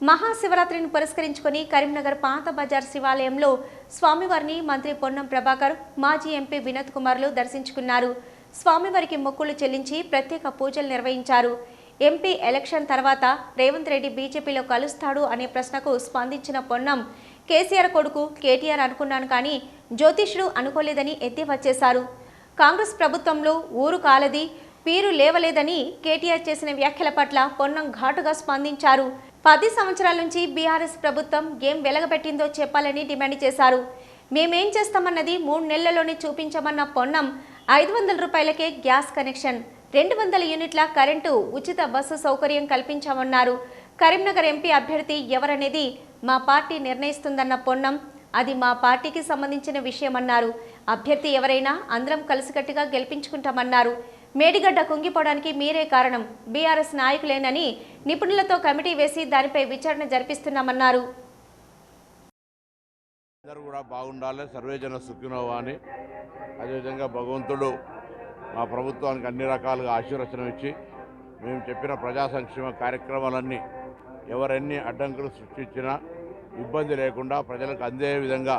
మహాశివరాత్రిని పురస్కరించుకొని కరీంనగర్ పాత బజార్ శివాలయంలో స్వామివారిని మంత్రి పొన్నం ప్రభాకర్ మాజీ ఎంపీ వినోద్ కుమార్లు దర్శించుకున్నారు. స్వామివారికి మొక్కులు చెల్లించి ప్రత్యేక పూజలు నిర్వహించారు. ఎంపీ ఎలక్షన్ తర్వాత రేవంత్ రెడ్డి బీజేపీలో కలుస్తాడు అనే ప్రశ్నకు స్పందించిన పొన్నం కేసీఆర్ కొడుకు కేటీఆర్ అనుకున్నాను కానీ జ్యోతిష్యుడు అనుకోలేదని ఎత్తివచ్చేశారు కాంగ్రెస్ ప్రభుత్వంలో ఊరు కాలది పీరు లేవలేదని కేటీఆర్ చేసిన వ్యాఖ్యల పట్ల పొన్నం ఘాటుగా స్పందించారు. పది సంవత్సరాల నుంచి బీఆర్ఎస్ ప్రభుత్వం ఏం వెలగబెట్టిందో చెప్పాలని డిమాండ్ చేశారు. మేమేం చేస్తామన్నది మూడు నెలల్లోనే చూపించమన్న పొన్నం ఐదు వందల రూపాయలకే గ్యాస్ కనెక్షన్ రెండు వందల యూనిట్ల కరెంటు ఉచిత బస్సు సౌకర్యం కల్పించామన్నారు. కరీంనగర్ ఎంపీ అభ్యర్థి ఎవరనేది మా పార్టీ నిర్ణయిస్తుందన్న పొన్నం అది మా పార్టీకి సంబంధించిన విషయమన్నారు. అభ్యర్థి ఎవరైనా అందరం కలిసికట్టుగా గెలిపించుకుంటామన్నారు. మేడిగడ్డ కుంగిపోవడానికి మీరే కారణం. బీఆర్ఎస్ నాయకులేనని నిపుణులతో కమిటీ వేసి దానిపై విచారణ జరిపిస్తున్నామన్నారు. అందరూ కూడా బాగుండాలి. సర్వేజన సుఖినోవా అని అదేవిధంగా భగవంతుడు మా ప్రభుత్వానికి అన్ని రకాలుగా ఆశీర్వచనం ఇచ్చి మేము చెప్పిన ప్రజా సంక్షేమ కార్యక్రమాలన్నీ ఎవరన్నీ అడ్డంకులు సృష్టించినా ఇబ్బంది లేకుండా ప్రజలకు అందే విధంగా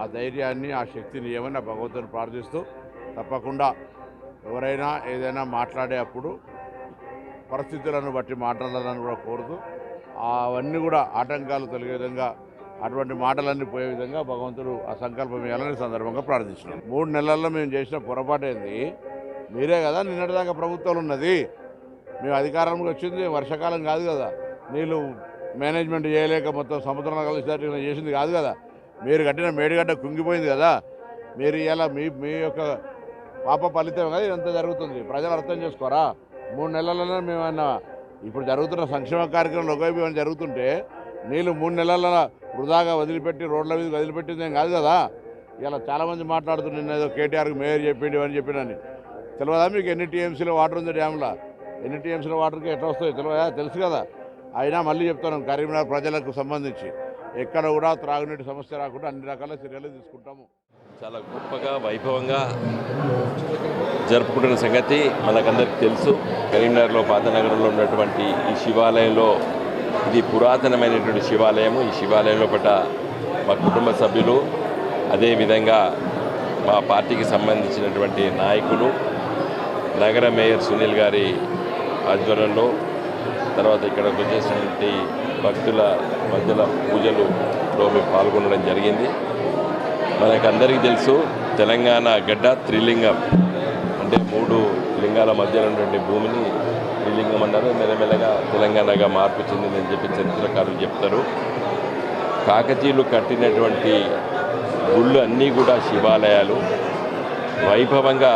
ఆ ధైర్యాన్ని ఆ శక్తిని ఏమైనా భగవంతుని ప్రార్థిస్తూ తప్పకుండా ఎవరైనా ఏదైనా మాట్లాడే అప్పుడు పరిస్థితులను బట్టి మాట్లాడాలని కూడా కోరుతూ అవన్నీ కూడా ఆటంకాలు తొలగే విధంగా అటువంటి మాటలన్నీ పోయే విధంగా భగవంతుడు ఆ సంకల్పం ఇవ్వాలని సందర్భంగా ప్రార్థిస్తున్నాం. మూడు నెలల్లో మేము చేసిన పొరపాటు ఏంది? మీరే కదా నిన్నటిదాకా ప్రభుత్వాలు ఉన్నది. మేము అధికారంలోకి వచ్చింది వర్షాకాలం కాదు కదా. నీళ్ళు మేనేజ్మెంట్ చేయలేక మొత్తం సముద్రంలో కలిసి చేసింది కాదు కదా. మీరు కట్టిన మేడిగడ్డ కుంగిపోయింది కదా. మీరు ఇలా మీ మీ యొక్క పాప ఫలితం కదా ఇదంతా జరుగుతుంది. ప్రజలు అర్థం చేసుకోరా? మూడు నెలలనే మేము అన్న ఇప్పుడు జరుగుతున్న సంక్షేమ కార్యక్రమాలు ఒకవైపు ఏమైనా జరుగుతుంటే నీళ్ళు మూడు నెలల వృధాగా వదిలిపెట్టి రోడ్ల మీద వదిలిపెట్టింది ఏం కాదు కదా? ఇలా చాలామంది మాట్లాడుతున్నారు ఏదో కేటీఆర్కి మేయర్ చెప్పిండి అని చెప్పినని. తెలియదా మీకు ఎన్ని టీఎంసీలో వాటర్ ఉంది డ్యామ్లో? ఎన్ని టీఎంసీలో వాటర్కి ఎట్లా వస్తాయో తెలియదా? తెలుసు కదా. అయినా మళ్ళీ చెప్తాను కరీంనగర్ ప్రజలకు సంబంధించి. ఎక్కడ కూడా త్రాగునీటి సమస్య రాకుండా అన్ని రకాల చర్యలు తీసుకుంటాము. చాలా గొప్పగా వైభవంగా జరుపుకుంటున్న సంగతి మనకందరికి తెలుసు. కరీంనగర్లో పాతనగరంలో ఉన్నటువంటి ఈ శివాలయంలో ఇది పురాతనమైనటువంటి శివాలయము. ఈ శివాలయంలో పట్ట మా కుటుంబ సభ్యులు అదేవిధంగా మా పార్టీకి సంబంధించినటువంటి నాయకులు నగర మేయర్ సునీల్ గారి ఆధ్వర్యంలో తర్వాత ఇక్కడికి వచ్చేసినటువంటి భక్తుల మధ్యలో పూజలలో మేము పాల్గొనడం జరిగింది. మనకందరికీ తెలుసు తెలంగాణ గడ్డ త్రిలింగం అంటే మూడు లింగాల మధ్యలో ఉన్నటువంటి భూమిని త్రిలింగం అన్నారు మెల్లమెల్లగా తెలంగాణగా మార్పు చెందిందని చెప్పి చరిత్రకారులు చెప్తారు. కాకతీయులు కట్టినటువంటి గుళ్ళు అన్నీ కూడా శివాలయాలు. వైభవంగా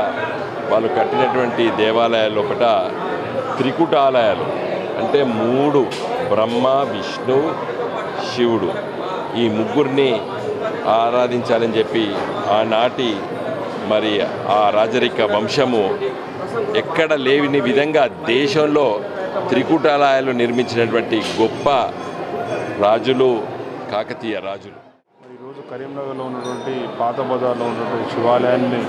వాళ్ళు కట్టినటువంటి దేవాలయాలు ఒకట త్రికుటాలయాలు. అంటే మూడు బ్రహ్మ విష్ణు శివుడు. ఈ ముగ్గురిని ఆరాధించాలని చెప్పి ఆనాటి మరి ఆ రాజరిక వంశము ఎక్కడ లేని విధంగా దేశంలో త్రికూటాలయాలు నిర్మించినటువంటి గొప్ప రాజులు కాకతీయ రాజులు. ఈరోజు కరీంనగర్లో ఉన్నటువంటి పాత బజార్లో ఉన్నటువంటి శివాలయాన్ని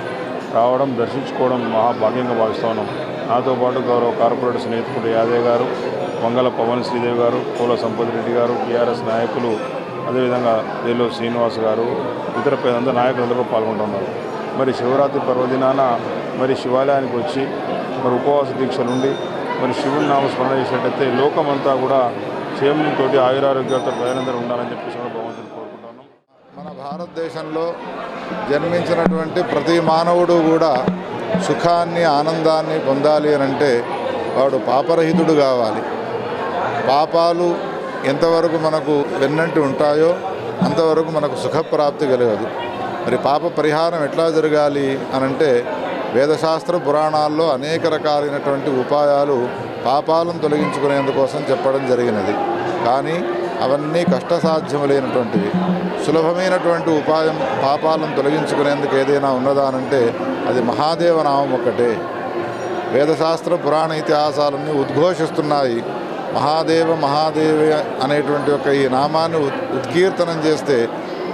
రావడం దర్శించుకోవడం మహాభాగ్యంగా భావిస్తా ఉన్నాం. నాతో పాటు గౌరవ కార్పొరేటర్ స్నేహితుడు యాదయ్య గారు మంగళ పవన్ శ్రీదేవి గారు పూల సంపత్ రెడ్డి గారు టీఆర్ఎస్ నాయకులు అదేవిధంగా ఏలో శ్రీనివాస్ గారు ఇతర పేద నాయకులందరూ పాల్గొంటున్నారు. మరి శివరాత్రి పర్వదినాన మరి శివాలయానికి వచ్చి మరి ఉపవాస దీక్షలుండి మరి శివుని నామస్మరణ చేసినట్టయితే లోకమంతా కూడా క్షేమంతో ఆయురారోగ్యాలతో ప్రజలందరూ ఉండాలని చెప్పేసి కూడా భగవంతుని కోరుకుంటున్నాం. మన భారతదేశంలో జన్మించినటువంటి ప్రతి మానవుడు కూడా సుఖాన్ని ఆనందాన్ని పొందాలి అని అంటే వాడు పాపరహితుడు కావాలి. పాపాలు ఎంతవరకు మనకు వెన్నంటి ఉంటాయో అంతవరకు మనకు సుఖప్రాప్తి కలగదు. మరి పాప పరిహారం ఎట్లా జరగాలి అనంటే వేదశాస్త్ర పురాణాల్లో అనేక రకాలైనటువంటి ఉపాయాలు పాపాలను తొలగించుకునేందుకోసం చెప్పడం జరిగినది. కానీ అవన్నీ కష్టసాధ్యములైనటువంటివి. సులభమైనటువంటి ఉపాయం పాపాలను తొలగించుకునేందుకు ఏదైనా ఉన్నదా అనంటే అది మహాదేవ నామం ఒక్కటే. వేదశాస్త్ర పురాణ ఇతిహాసాలన్నీ ఉద్ఘోషిస్తున్నాయి. మహాదేవ మహాదేవ అనేటువంటి ఒక ఈ నామాన్ని ఉత్కీర్తనం చేస్తే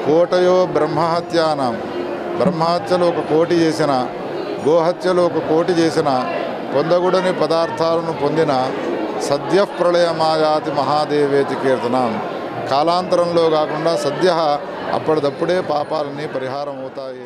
కోటయో బ్రహ్మహత్యానం. బ్రహ్మహత్యలు ఒక కోటి చేసిన గోహత్యలు ఒక కోటి చేసిన పొందగుడని పదార్థాలను పొందిన సద్య ప్రళయమాయాతి మహాదేవేతి కీర్తనం. కాలాంతరంలో కాకుండా సద్య అప్పటిదప్పుడే పాపాలన్నీ పరిహారం అవుతాయి